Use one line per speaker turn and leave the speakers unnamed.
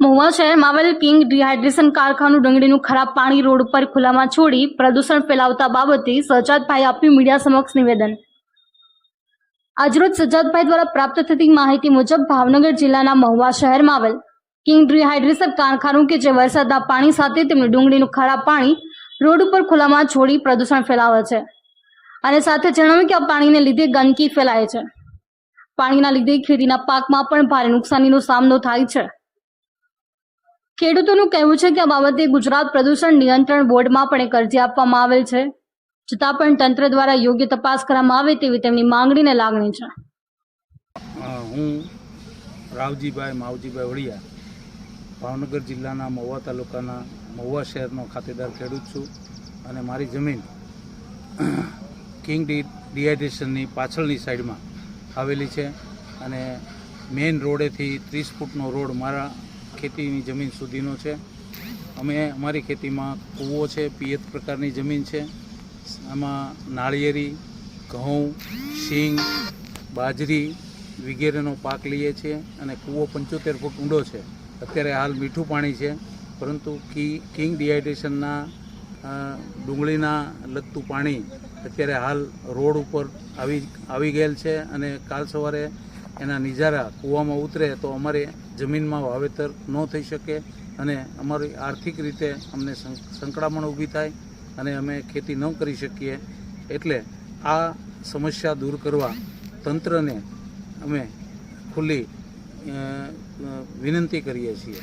મહુવા શહેરમાં આવેલ king dehydration કારખાનું ડુંગળીનું ખરાબ પાણી રોડ ઉપર ખુલ્લામાં છોડી પ્રદૂષણ ફેલાવતા બાબતે સજાદભાઈ આપ્યું મીડિયા સમક્ષ નિવેદન. આજરોજ સજાદભાઈ દ્વારા પ્રાપ્ત થતી માહિતી મુજબ ભાવનગર જિલ્લાના મહુવા શહેરમાં આવેલ કિંગ ડિહાઇડ્રેશન કારખાનું કે જે વરસાદના પાણી સાથે તેમનું ડુંગળીનું ખરાબ પાણી રોડ ઉપર ખુલ્લામાં છોડી પ્રદૂષણ ફેલાવે છે. અને સાથે જણાવ્યું કે આ પાણીને લીધે ગંદકી ફેલાય છે. પાણીના લીધે ખેતીના પાકમાં પણ ભારે નુકસાનીનો સામનો થાય છે. ખેડૂતોનું કહેવું છે કે આ બાબતે ગુજરાત પ્રદૂષણ નિયંત્રણ બોર્ડમાં પણ એક અરજી આપવામાં આવેલ છે. છતાં પણ તંત્ર દ્વારા યોગ્ય તપાસ કરવામાં આવે તેવી તેમની માંગણીને લાગણી છે.
હું રાવજીભાઈ, માવજીભાઈ વડિયા, ભાવનગર જિલ્લાના મહુવા તાલુકાના મહુવા શહેરનો ખાતેદાર ખેડૂત છું અને મારી જમીન કિંગ ડિહાઇડ્રેશનની પાછળની સાઈડમાં આવેલી છે અને મેઇન રોડેથી ત્રીસ ફૂટનો રોડ મારા ખેતીની જમીન સુધીનો છે. અમે અમારી ખેતીમાં કૂવો છે, પિયત પ્રકારની જમીન છે. આમાં નાળિયેરી, ઘઉં, શીંગ, બાજરી વગેરેનો પાક લઈએ છીએ અને કૂવો પંચોતેર ફૂટ ઊંડો છે. અત્યારે હાલ મીઠું પાણી છે, પરંતુ કી, કિંગ ડિહાઇડ્રેશનના ડુંગળીના લગતું પાણી અત્યારે હાલ રોડ ઉપર આવી આવી ગયેલ છે અને કાલ સવારે એના નિજારા કૂવામાં ઉતરે તો અમારે જમીનમાં વાવેતર ન થઈ શકે અને અમારી આર્થિક રીતે અમને સંકળામણ ઊભી થાય અને અમે ખેતી ન કરી શકીએ. એટલે આ સમસ્યા દૂર કરવા તંત્રને અમે ખુલ્લી વિનંતી કરીએ છીએ.